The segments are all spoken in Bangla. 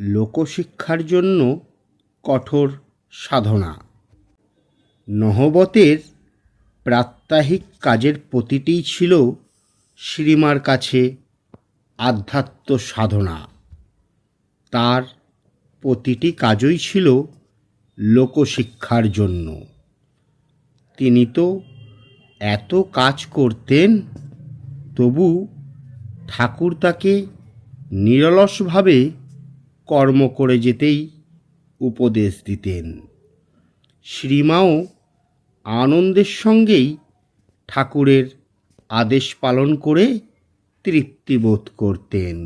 লোকশিক্ষার জন্য কঠোর সাধনা। নহবতের প্রাত্যহিক কাজের প্রতিটিই ছিল শ্রীমার কাছে আধ্যাত্ম সাধনা। তার প্রতিটি কাজই ছিল লোকশিক্ষার জন্য। তিনি তো এত কাজ করতেন, তবু ঠাকুর তাকে নিরলসভাবে কর্ম করে যেতেই উপদেশ দিতেন। শ্রীমাও আনন্দের সঙ্গেই ঠাকুরের আদেশ পালন করে তৃপ্তিবোধ করতেন।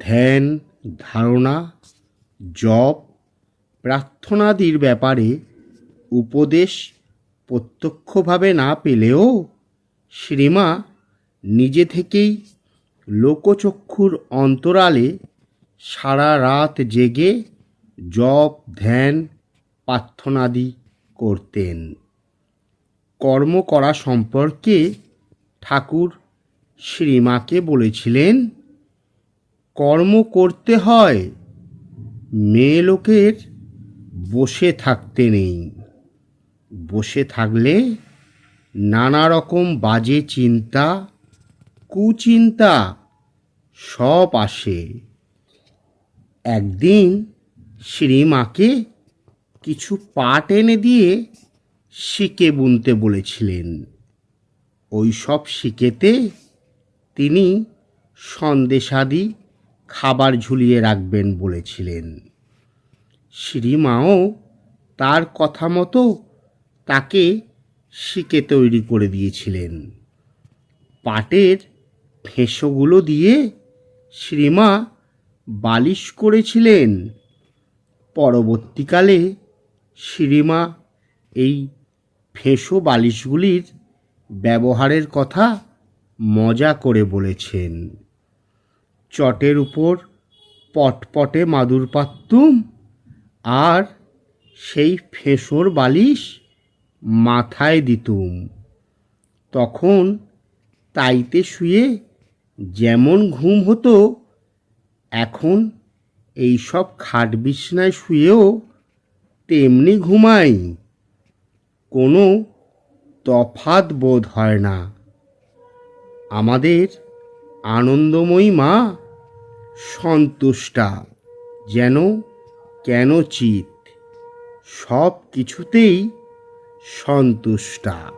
ধ্যান, ধারণা, জপ, প্রার্থনাদির ব্যাপারে উপদেশ প্রত্যক্ষভাবে না পেলেও শ্রীমা নিজে থেকেই লোকচক্ষুর অন্তরালে সারা রাত জেগে জপ, ধ্যান, প্রার্থনাদি করতেন। কর্ম করা সম্পর্কে ঠাকুর শ্রীমাকে বলেছিলেন, কর্ম করতে হয়, মেয়ে লোকের বসে থাকতে নেই। বসে থাকলে নানা রকম বাজে চিন্তা, কুচিন্তা সব আসে। একদিন শ্রীমাকে কিছু পাট এনে দিয়ে শিকে বুনতে বলেছিলেন। ওই সব শিকেতে তিনি সন্দেশাদি খাবার ঝুলিয়ে রাখবেন বলেছিলেন। শ্রীমাও তার কথা মতো তাকে শিকে তৈরি করে দিয়েছিলেন। পাটের ফেঁসোগুলো দিয়ে শ্রীমা বালিশ করেছিলেন। পরবর্তীকালে শ্রীমা এই ফেঁসো বালিশগুলির ব্যবহারের কথা মজা করে বলেছেন। চটের উপর পটপটে মাদুর পাত্তুম আর সেই ফেঁসোর বালিশ মাথায় দিতুম। তখন তাইতে শুয়ে যেমন ঘুম হতো এখন এই সব খাট বিছনায় শুয়েও তেমনি ঘুমাই। কোনো তফাত বোধ হয় না। আমাদের আনন্দময়ী মা সন্তুষ্টা, যেন কেন চিত? সব কিছুতেই সন্তুষ্টা।